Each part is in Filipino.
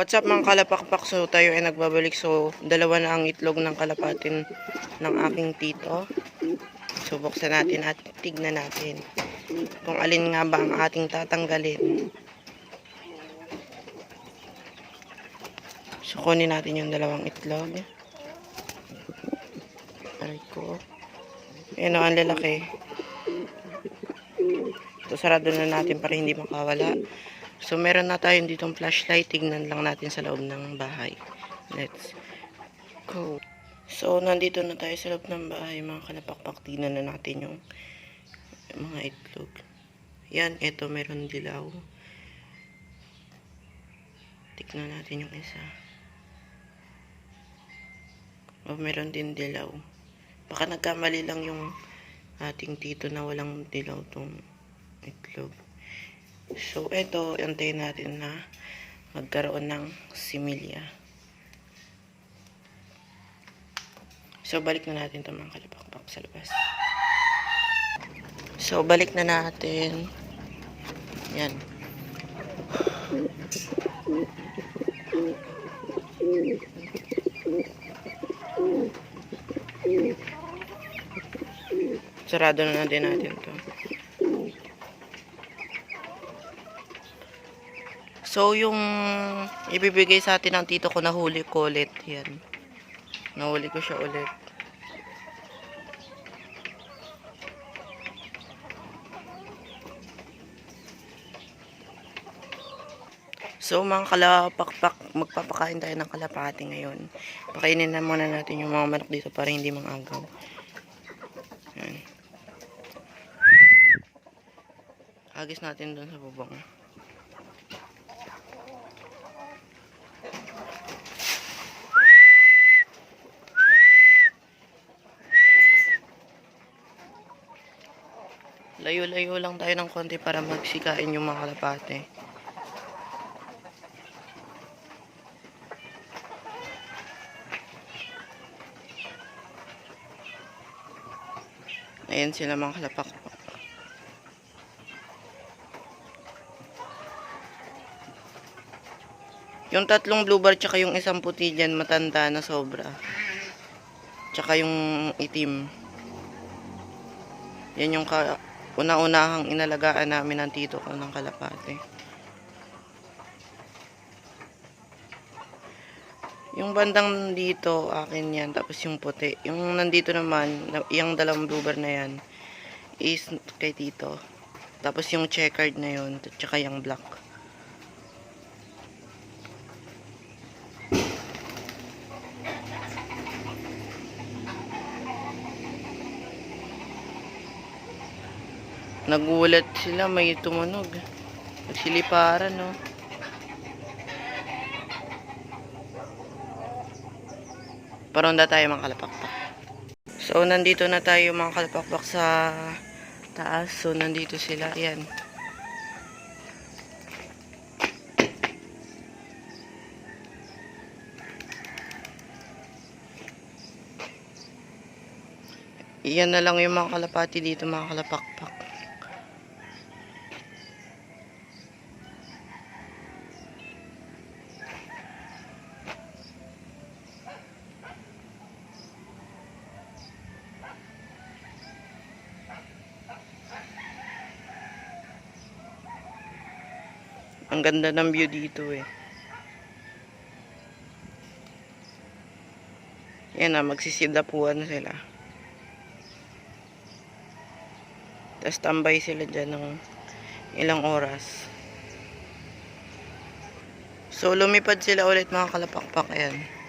What's up mga kalapakpak? So tayo ay nagbabalik. So dalawa na ang itlog ng kalapatin ng aking tito. So buksan natin at tignan natin kung alin nga ba ang ating tatanggalin. So kunin natin yung dalawang itlog. Aray ko. Ayan o, ang lalaki. Ito sarado na natin para hindi makawala. So, meron na tayong ditong flashlight. Tignan lang natin sa loob ng bahay. Let's go. So, nandito na tayo sa loob ng bahay. Mga kalapakpak, tignan na natin yung, mga itlog. Yan, ito meron dilaw. Tignan natin yung isa. Oh, meron din dilaw. Baka nagkamali lang yung ating tito na walang dilaw tong itlog. So, ito, antayin natin na magkaroon ng similya. So, balik na natin itong mga kalapakpak sa labas. So, balik na natin. Yan. Sarado na din natin to. So, yung ibibigay sa atin ng tito ko, nahuli ko ulit. Yan. Nahuli ko siya ulit. So, mga kalapakpak, magpapakain tayo ng kalapati ngayon. Pakainin na muna natin yung mga manok dito para hindi mangagaw. Yan. Agis natin doon sa bubong. Layo-layo lang tayo ng konti para magsikain yung mga kalapate. Ayan sila mga kalapak. Yung tatlong blue bar tsaka yung isang puti dyan matanda na sobra. Tsaka yung itim. Yan yung ka una-unahang inalagaan namin ng tito ko ng kalapate. Yung bandang dito, akin yan. Tapos yung puti. Yung nandito naman, na- yung dalawang blue bar na yan, is kay tito. Tapos yung checkered na yun, tsaka yung black. Nagulat sila, may tumunog. Nagsiliparan, no? Paronda tayo mga kalapakpak. So, nandito na tayo mga kalapakpak sa taas. So, nandito sila. Ayan. Iyan na lang yung mga kalapati dito mga kalapakpak. Ang ganda ng view dito eh. Yan na, magsisidapuan sila. Tapos tambay sila dyan ng ilang oras. So, lumipad sila ulit mga kalapakpak. Ayan.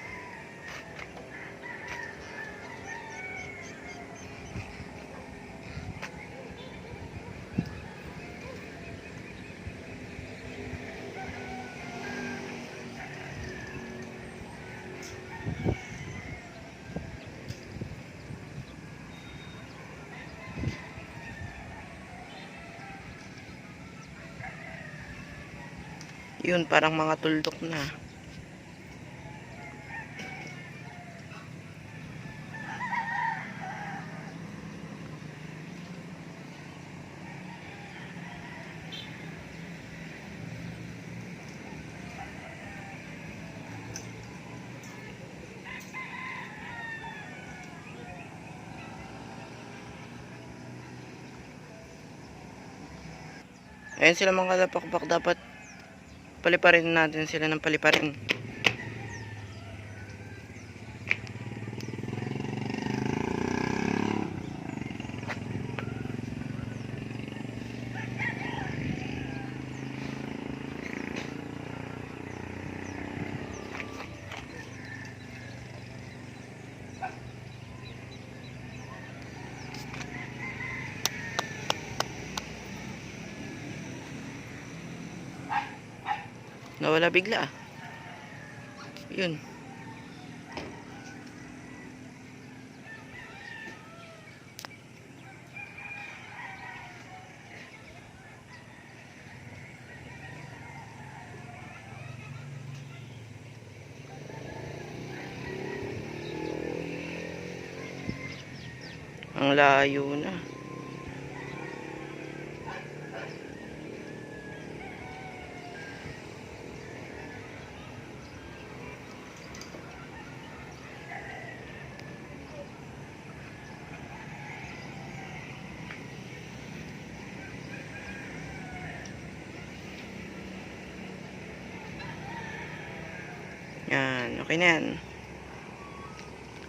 yun parang mga tuldok na. Ayan sila mga kalapakpak dapat paliparin natin sila ng paliparin. Nawala bigla ah. Yun. Ang layo na. Yan, okay na yan.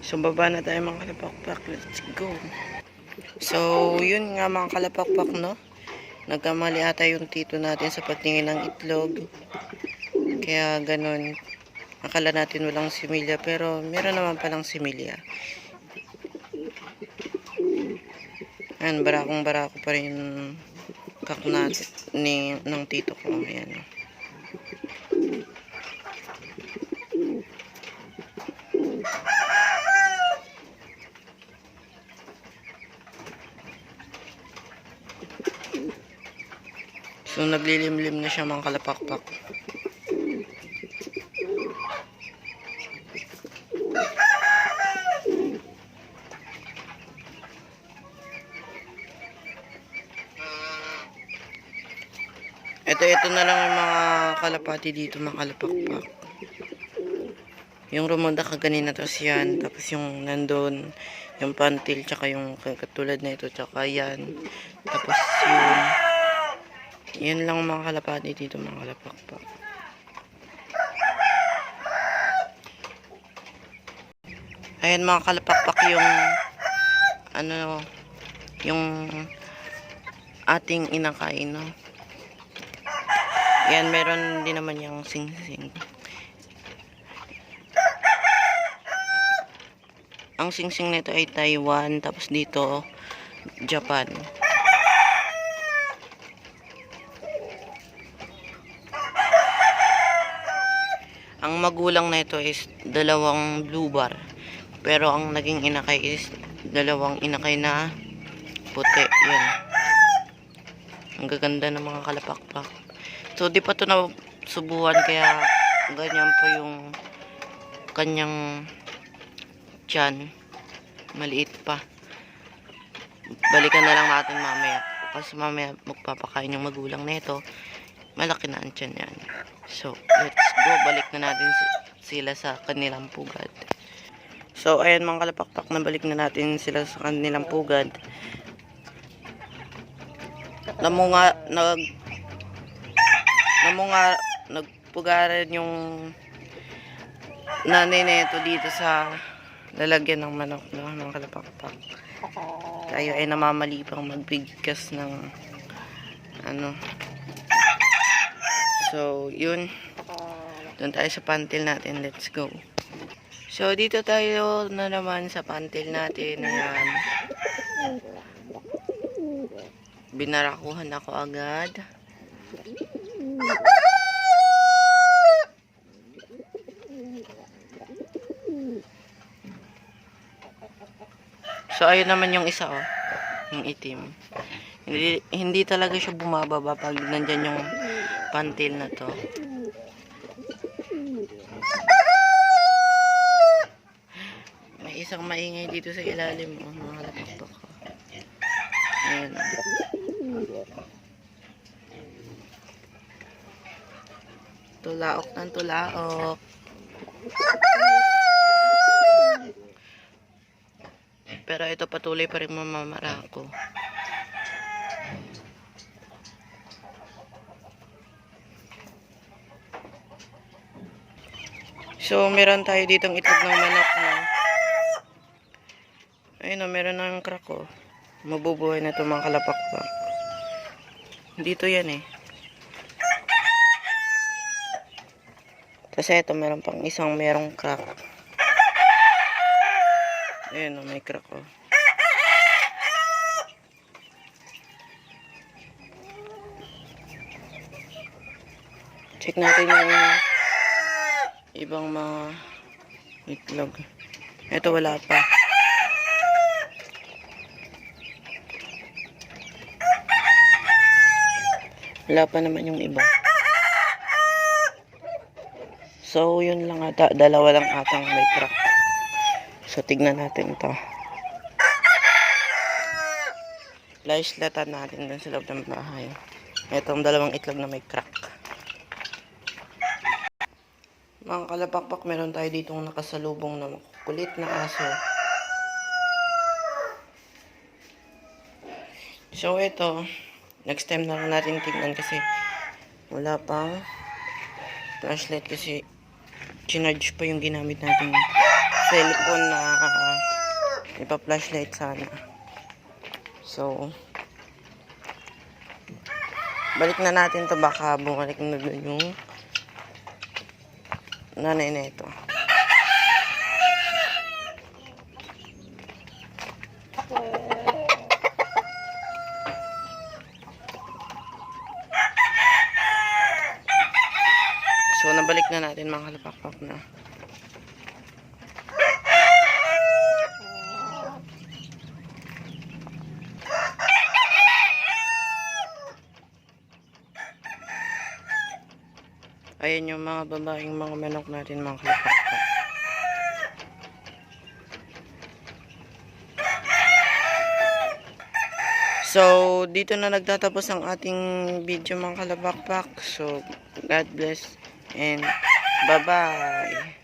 So, baba na tayo mga kalapakpak. Let's go. So, yun nga mga kalapakpak, no? Nagkamali ata yung tito natin sa pagtingin ng itlog. Kaya ganun. Akala natin walang similya, pero meron naman palang similya. Ayan, barakong barako pa rin yung kak ni, ng tito ko. Ayan. So, naglilimlim na siya mga kalapakpak. Ito, ito na lang yung mga kalapati dito, mga kalapakpak. Yung rumonda kaganina tapos yan. Tapos yung nandun, yung pantil, tsaka yung katulad na ito, tsaka yan. Tapos yun. Yan lang mga kalapati dito, mga kalapakpak. Ayan mga kalapakpak yung ano yung ating inakain, no? Yan, meron din naman yung sing-sing. Ang sing-sing nito ay Taiwan, tapos dito Japan. Ang magulang na ito is dalawang blue bar. Pero ang naging inakay is dalawang inakay na puti. Yan. Ang gaganda ng mga kalapakpak. So, di pa to na subuhan kaya ganyan pa yung kanyang tiyan. Maliit pa. Balikan na lang natin mamaya. Kasi mamaya magpapakain yung magulang na ito. Malaki na ang tiyan yan. So, let's go. Balik na natin si- sila sa kanilang pugad. So, ayan mga kalapakpak, nabalik na natin sila sa kanilang pugad. Namunga, nag, namunga, nagpugaran yung nanay na ito dito sa lalagyan ng manok no, mga kalapakpak. Tayo ay namamali pang magbigkas ng ano. So, yun. Doon tayo sa pantil natin. Let's go. So, dito tayo na naman sa pantil natin. Ayan. Binarakuhan ako agad. So, ayun naman yung isa, oh. Yung itim. Hindi, hindi talaga siya bumababa pag nandyan yung pantil na to. isang maingay dito sa ilalim mo, mga lapakpak ko. Ayan. Tulaok ng tulaok. Pero ito patuloy pa rin mamamara ko. So, meron tayo ditong itlog ng manok na Ayun o, meron ng crack o. Mabubuhay na itong mga kalapakpak. Dito yan eh. Kasi ito, meron pang isang merong crack. Ayun o, may crack o. Check natin yung ibang mga itlog. Ito wala pa. Wala pa naman yung iba. So, yun lang ata. Dalawa lang atang may crack. So, tignan natin to. Flashlightan natin dun sa loob ng bahay. Itong dalawang itlog na may crack. Mga kalapakpak, meron tayo ditong nakasalubong na kulit na aso. So, ito, next time na lang natin tignan kasi wala pang flashlight kasi chinarge pa yung ginamit natin cellphone na uh, ipa-flashlight sana. So, balik na natin to baka bumalik na dun yung nanay na ito. So, nabalik na natin mga kalapakpak na. Ayan yung mga babaeng mga manok natin mga kalapakpak. So, dito na nagtatapos ang ating video mga kalapakpak. So, God bless and bye-bye.